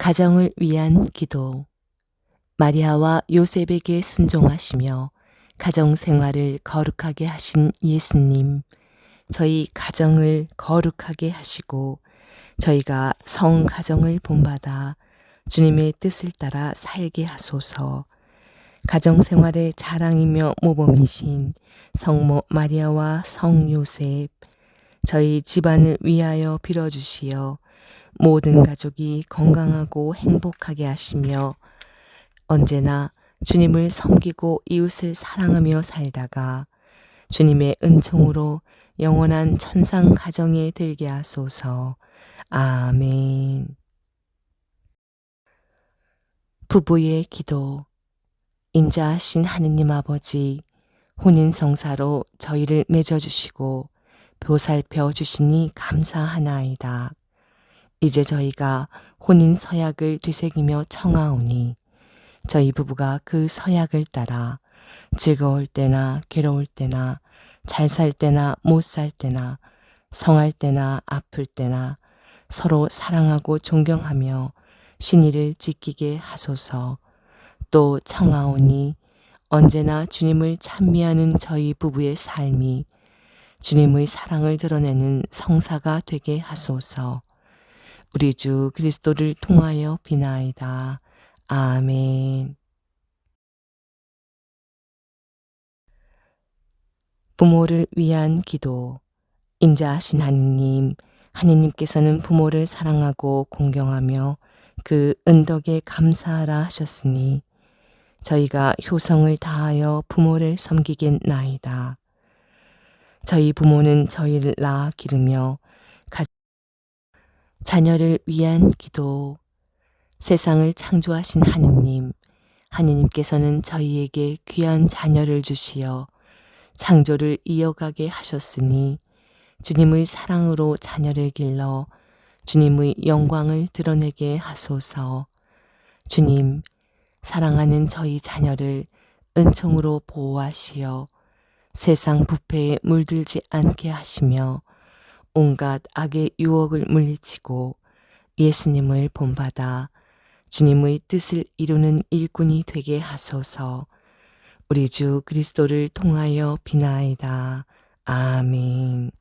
가정을 위한 기도. 마리아와 요셉에게 순종하시며 가정 생활을 거룩하게 하신 예수님, 저희 가정을 거룩하게 하시고 저희가 성 가정을 본받아 주님의 뜻을 따라 살게 하소서. 가정 생활의 자랑이며 모범이신 성모 마리아와 성 요셉, 저희 집안을 위하여 빌어주시어 모든 가족이 건강하고 행복하게 하시며 언제나 주님을 섬기고 이웃을 사랑하며 살다가 주님의 은총으로 영원한 천상 가정에 들게 하소서. 아멘. 부부의 기도. 인자하신 하느님 아버지, 혼인 성사로 저희를 맺어주시고 보살펴 주시니 감사하나이다. 이제 저희가 혼인 서약을 되새기며 청하오니 저희 부부가 그 서약을 따라 즐거울 때나 괴로울 때나 잘 살 때나 못 살 때나 성할 때나 아플 때나 서로 사랑하고 존경하며 신의를 지키게 하소서 또 청하오니 언제나 주님을 찬미하는 저희 부부의 삶이 주님의 사랑을 드러내는 성사가 되게 하소서. 우리 주 그리스도를 통하여 비나이다. 아멘. 부모를 위한 기도. 인자하신 하느님, 하느님께서는 부모를 사랑하고 공경하며 그 은덕에 감사하라 하셨으니 저희가 효성을 다하여 부모를 섬기겠나이다. 저희 부모는 저희를 낳아 기르며 가... 자녀를 위한 기도. 세상을 창조하신 하느님, 하느님께서는 저희에게 귀한 자녀를 주시어 창조를 이어가게 하셨으니 주님의 사랑으로 자녀를 길러 주님의 영광을 드러내게 하소서. 주님, 사랑하는 저희 자녀를 은총으로 보호하시어 세상 부패에 물들지 않게 하시며 온갖 악의 유혹을 물리치고 예수님을 본받아 주님의 뜻을 이루는 일꾼이 되게 하소서. 우리 주 그리스도를 통하여 비나이다. 아멘.